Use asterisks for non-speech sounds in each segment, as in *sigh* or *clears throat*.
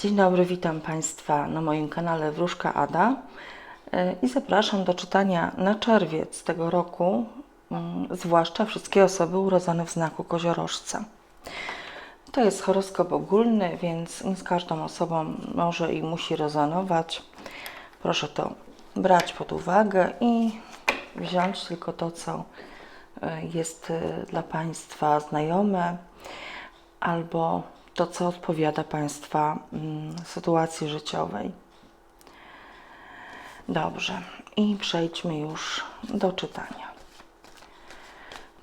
Dzień dobry, witam Państwa na moim kanale Wróżka Ada e, i zapraszam do czytania na czerwiec tego roku, mm, zwłaszcza wszystkie osoby urodzone w znaku koziorożca. To jest horoskop ogólny, więc nie z każdą osobą może i musi rezonować. Proszę to brać pod uwagę i wziąć tylko to, co e, jest e, dla Państwa znajome albo to, co odpowiada Państwa mm, sytuacji życiowej. Dobrze, i przejdźmy już do czytania.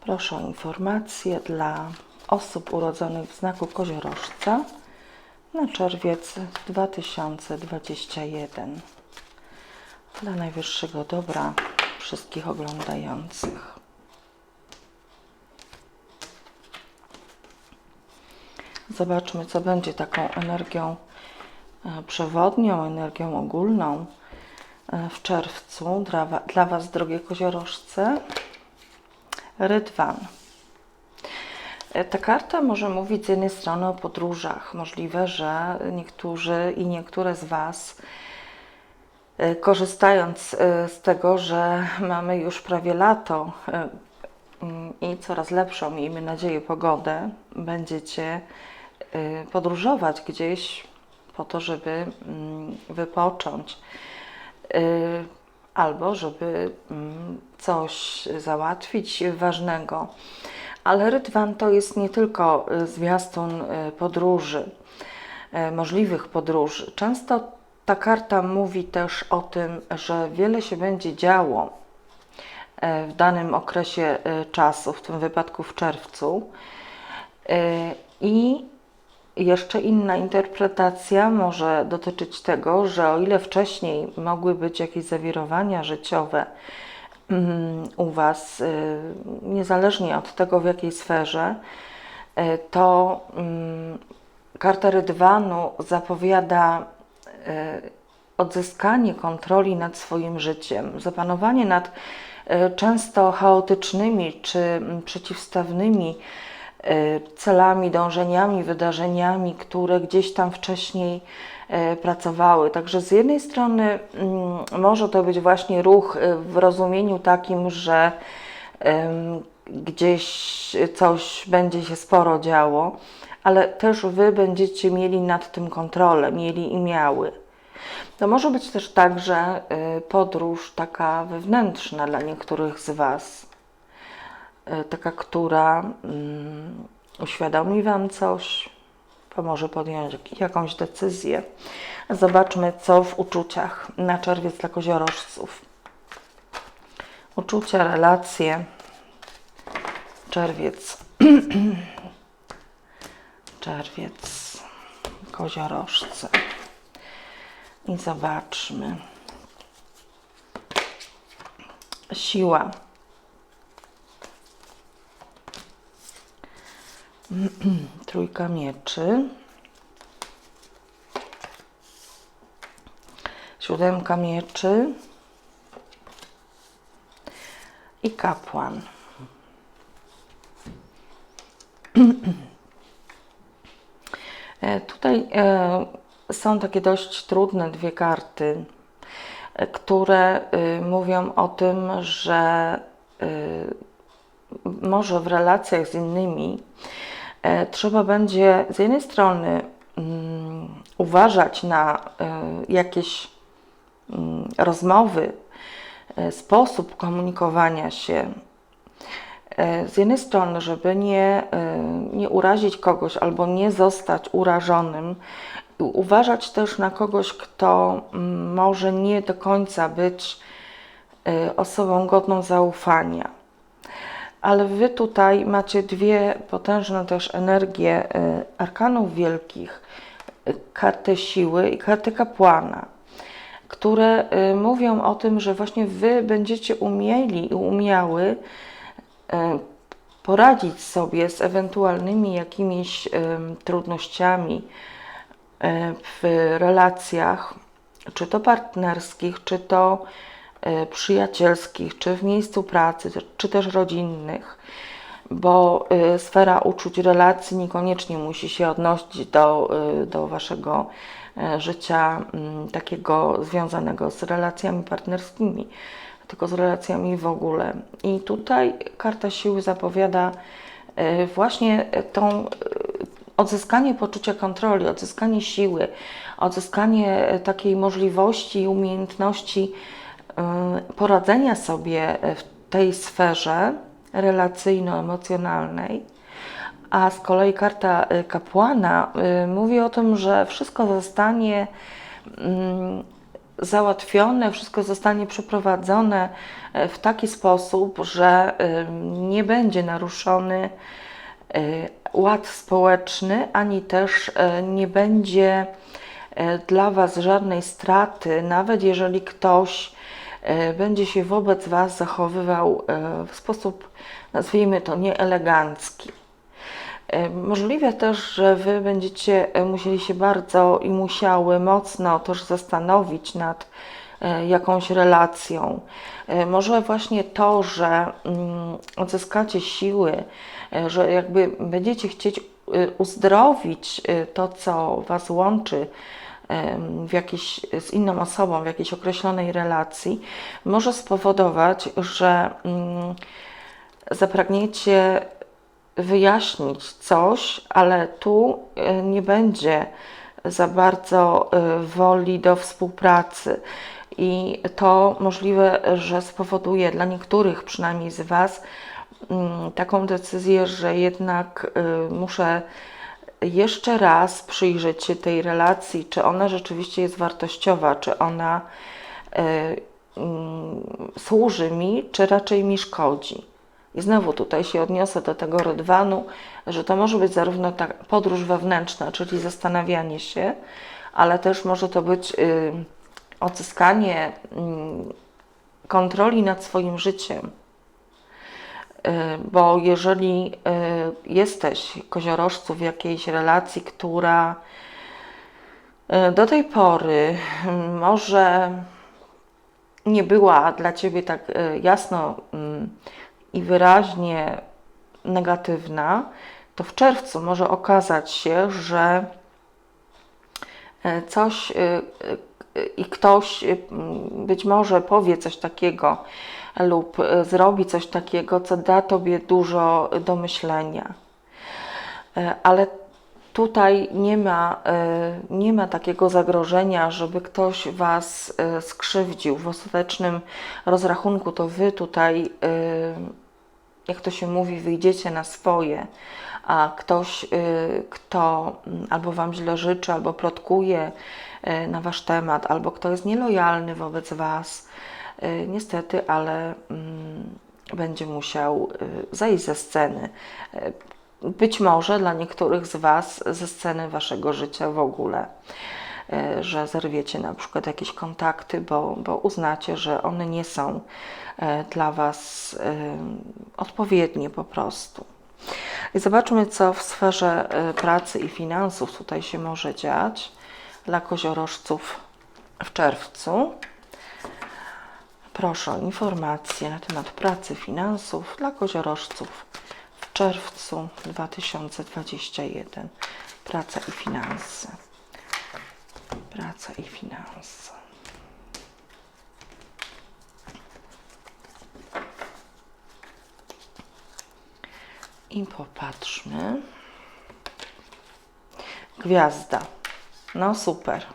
Proszę o informacje dla osób urodzonych w znaku koziorożca na czerwiec 2021. Dla najwyższego dobra wszystkich oglądających. Zobaczmy, co będzie taką energią e, przewodnią, energią ogólną e, w czerwcu dla, dla Was, drogie koziorożce. Rydwan. E, Ta karta może mówić z jednej strony o podróżach. Możliwe, że niektórzy i niektóre z Was, korzystając z tego, że mamy już prawie lato mm, i coraz lepszą, miejmy nadzieję, pogodę, będziecie podróżować gdzieś po to, żeby mm, wypocząć y, albo żeby mm, coś załatwić ważnego. Ale Rydwan to jest nie tylko y, zwiastun y, podróży, y, możliwych podróży. Często ta karta mówi też o tym, że wiele się będzie działo w danym okresie czasu, w tym wypadku w czerwcu. I jeszcze inna interpretacja może dotyczyć tego, że o ile wcześniej mogły być jakieś zawirowania życiowe mm, u Was, y, niezależnie od tego w jakiej sferze, y, to mm, karta Rydwanu zapowiada y, odzyskanie kontroli nad swoim życiem, zapanowanie nad często chaotycznymi czy mm, przeciwstawnymi celami, dążeniami, wydarzeniami, które gdzieś tam wcześniej y, pracowały. Także z jednej strony mm, może to być właśnie ruch y, w rozumieniu takim, że gdzieś coś będzie się sporo działo, ale też Wy będziecie mieli nad tym kontrolę, mieli i miały. To może być też także y, podróż taka wewnętrzna dla niektórych z Was, taka, która mm, uświadomi Wam coś, pomoże podjąć jak- jakąś decyzję. Zobaczmy, co w uczuciach na czerwiec dla koziorożców. Uczucia, relacje, czerwiec, *clears throat* czerwiec, koziorożce. I zobaczmy. Siła. *clears throat* Trójka mieczy. Siódemka mieczy. I kapłan. E, Tutaj e, są takie dość trudne dwie karty, e, które y, mówią o tym, że y, może w relacjach z innymi trzeba będzie z jednej strony mm, uważać na y, jakieś mm, rozmowy, e, sposób komunikowania się, E, z jednej strony, żeby nie, e, nie urazić kogoś albo nie zostać urażonym, uważać też na kogoś, kto mm, może nie do końca być e, osobą godną zaufania. Ale wy tutaj macie dwie potężne też energie e, arkanów wielkich, e, kartę siły i kartę kapłana, które e, mówią o tym, że właśnie wy będziecie umieli i umiały poradzić sobie z ewentualnymi jakimiś trudnościami w relacjach, czy to partnerskich, czy to przyjacielskich, czy w miejscu pracy, czy też rodzinnych. bo y, sfera uczuć, relacji niekoniecznie musi się odnosić do, y, do waszego życia mm, takiego związanego z relacjami partnerskimi, tylko z relacjami w ogóle. I tutaj karta siły zapowiada właśnie tą odzyskanie poczucia kontroli, odzyskanie siły, odzyskanie takiej możliwości i umiejętności poradzenia sobie w tej sferze relacyjno-emocjonalnej. A z kolei karta y, kapłana y, mówi o tym, że wszystko zostanie mm, załatwione, wszystko zostanie przeprowadzone y, w taki sposób, że y, nie będzie naruszony y, ład społeczny, ani też y, nie będzie y, dla Was żadnej straty, nawet jeżeli ktoś y, będzie się wobec Was zachowywał y, w sposób, nazwijmy to, nieelegancki. Y, Możliwe też, że Wy będziecie musieli się bardzo i musiały mocno też zastanowić nad jakąś relacją. Może właśnie to, że mm, odzyskacie siły, że jakby będziecie chcieć uzdrowić to, co Was łączy w jakiejś, z inną osobą, w jakiejś określonej relacji, może spowodować, że mm, zapragniecie wyjaśnić coś, ale tu y, nie będzie za bardzo y, woli do współpracy. I to możliwe, że spowoduje dla niektórych, przynajmniej z Was, mm, taką decyzję, że jednak y, muszę jeszcze raz przyjrzeć się tej relacji, czy ona rzeczywiście jest wartościowa, czy ona y, mm, służy mi, czy raczej mi szkodzi. I znowu tutaj się odniosę do tego rodwanu, że to może być zarówno ta podróż wewnętrzna, czyli zastanawianie się, ale też może to być y, odzyskanie mm, kontroli nad swoim życiem. Y, Bo jeżeli y, jesteś koziorożcu w jakiejś relacji, która y, do tej pory y, może nie była dla Ciebie tak jasno mm, i wyraźnie negatywna, to w czerwcu może okazać się, że e, coś i ktoś być może powie coś takiego lub y, zrobi coś takiego, co da Tobie dużo do myślenia. E, Ale tutaj nie ma, e, nie ma takiego zagrożenia, żeby ktoś Was e, skrzywdził. W ostatecznym rozrachunku to Wy tutaj, e, jak to się mówi, wyjdziecie na swoje, a ktoś, e, kto albo Wam źle życzy, albo plotkuje e, na Wasz temat, albo kto jest nielojalny wobec Was, e, niestety, ale mm, będzie musiał e, zejść ze sceny. E, być może dla niektórych z Was ze sceny Waszego życia w ogóle, e, że zerwiecie na przykład jakieś kontakty, bo, bo uznacie, że one nie są e, dla Was e, odpowiednie po prostu. I zobaczmy, co w sferze e, pracy i finansów tutaj się może dziać dla koziorożców w czerwcu. Proszę o informacje na temat pracy, finansów dla koziorożców w czerwcu 2021. Praca i finanse. Praca i finanse. I popatrzmy. Gwiazda. No super.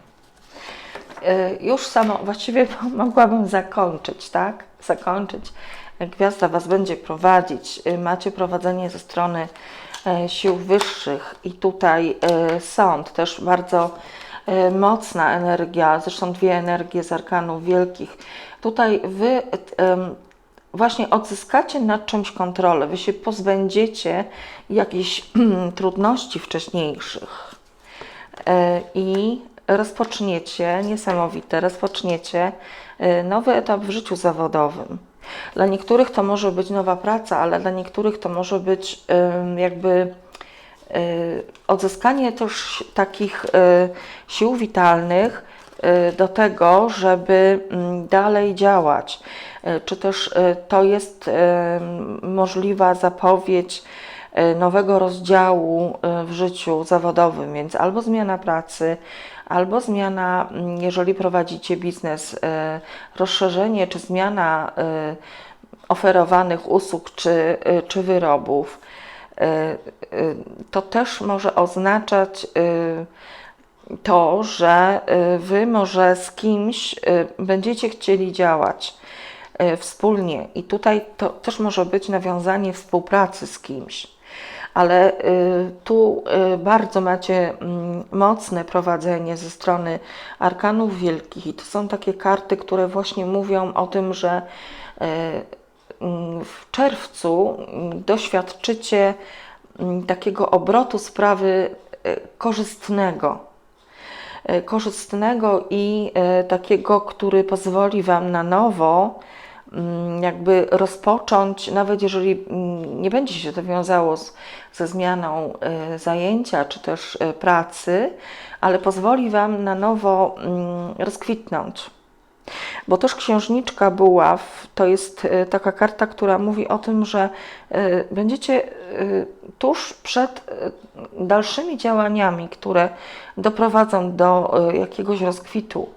Y, już samo, właściwie *laughs* mogłabym zakończyć, tak? Zakończyć. Gwiazda Was będzie prowadzić. Y, Macie prowadzenie ze strony e, sił wyższych i tutaj e, sąd, też bardzo e, mocna energia, zresztą dwie energie z arkanów wielkich. Tutaj Wy właśnie odzyskacie nad czymś kontrolę, Wy się pozbędziecie jakichś *clears throat* trudności wcześniejszych. I rozpoczniecie, niesamowite, rozpoczniecie e, nowy etap w życiu zawodowym. Dla niektórych to może być nowa praca, ale dla niektórych to może być jakby e, odzyskanie też takich e, sił witalnych, y, do tego, żeby mm, dalej działać. Y, Czy też y, to jest y, możliwa zapowiedź y, nowego rozdziału y, w życiu zawodowym, więc albo zmiana pracy, albo zmiana, mm, jeżeli prowadzicie biznes, y, rozszerzenie czy zmiana y, oferowanych usług czy, y, czy wyrobów. To też może oznaczać to, że Wy może z kimś będziecie chcieli działać wspólnie i tutaj to też może być nawiązanie współpracy z kimś. Ale y, tu y, bardzo macie mm, mocne prowadzenie ze strony arkanów wielkich. To są takie karty, które właśnie mówią o tym, że y, mm, w czerwcu mm, doświadczycie takiego obrotu sprawy korzystnego. Korzystnego i takiego, który pozwoli Wam na nowo jakby rozpocząć, nawet jeżeli mm, nie będzie się to wiązało z, ze zmianą e, zajęcia czy też e, pracy, ale pozwoli Wam na nowo mm, rozkwitnąć. Bo też księżniczka buław to jest e, taka karta, która mówi o tym, że będziecie tuż przed dalszymi działaniami, które doprowadzą do jakiegoś rozkwitu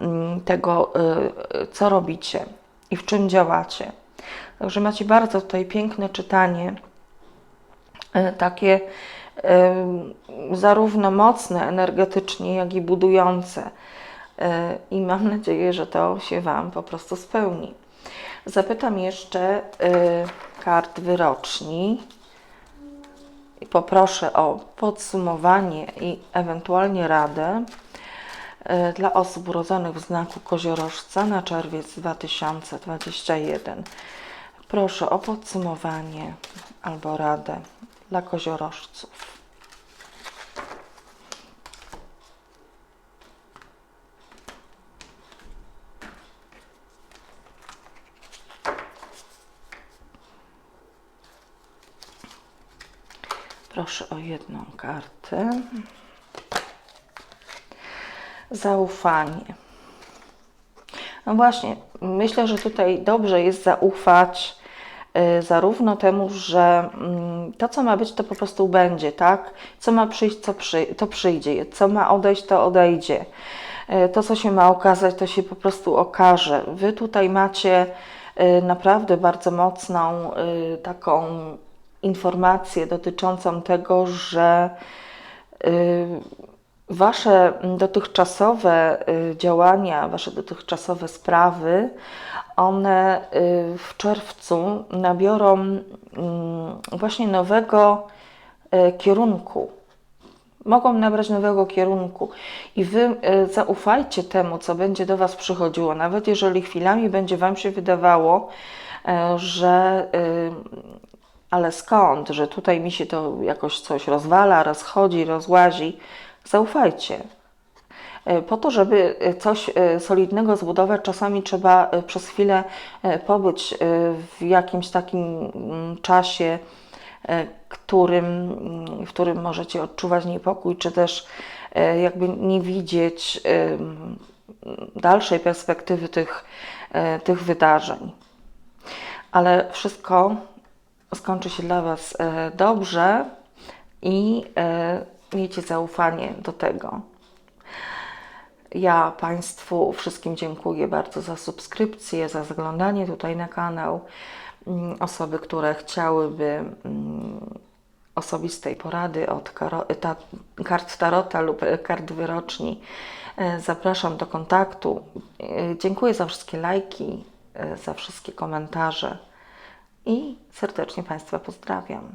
mm, tego, co robicie i w czym działacie. Także macie bardzo tutaj piękne czytanie, e, takie zarówno mocne energetycznie, jak i budujące. E, I mam nadzieję, że to się Wam po prostu spełni. Zapytam jeszcze e, kart wyroczni i poproszę o podsumowanie i ewentualnie radę dla osób urodzonych w znaku koziorożca na czerwiec 2021. Proszę o podsumowanie albo radę dla koziorożców. Proszę o jedną kartę. Zaufanie. No właśnie, myślę, że tutaj dobrze jest zaufać y, zarówno temu, że mm, to, co ma być, to po prostu będzie, tak? Co ma przyjść, co przy, to przyjdzie. Co ma odejść, to odejdzie. Y, To, co się ma okazać, to się po prostu okaże. Wy tutaj macie y, naprawdę bardzo mocną taką informację dotyczącą tego, że Wasze dotychczasowe y, działania, Wasze dotychczasowe sprawy, one y, w czerwcu nabiorą mm, właśnie nowego y, kierunku. Mogą nabrać nowego kierunku i Wy zaufajcie temu, co będzie do Was przychodziło, nawet jeżeli chwilami będzie Wam się wydawało, że ale skąd, że tutaj mi się to jakoś coś rozwala, rozchodzi, rozłazi. Zaufajcie. E, Po to, żeby e, coś e, solidnego zbudować, czasami trzeba przez chwilę pobyć w jakimś takim mm, czasie, którym, mm, w którym możecie odczuwać niepokój, czy też jakby nie widzieć dalszej perspektywy tych, tych wydarzeń. Ale wszystko skończy się dla Was dobrze i miejcie zaufanie do tego. Ja Państwu wszystkim dziękuję bardzo za subskrypcję, za zaglądanie tutaj na kanał. Mm, Osoby, które chciałyby mm, osobistej porady od kart Tarota lub kart wyroczni, e, zapraszam do kontaktu. E, Dziękuję za wszystkie lajki, e, za wszystkie komentarze i serdecznie Państwa pozdrawiam.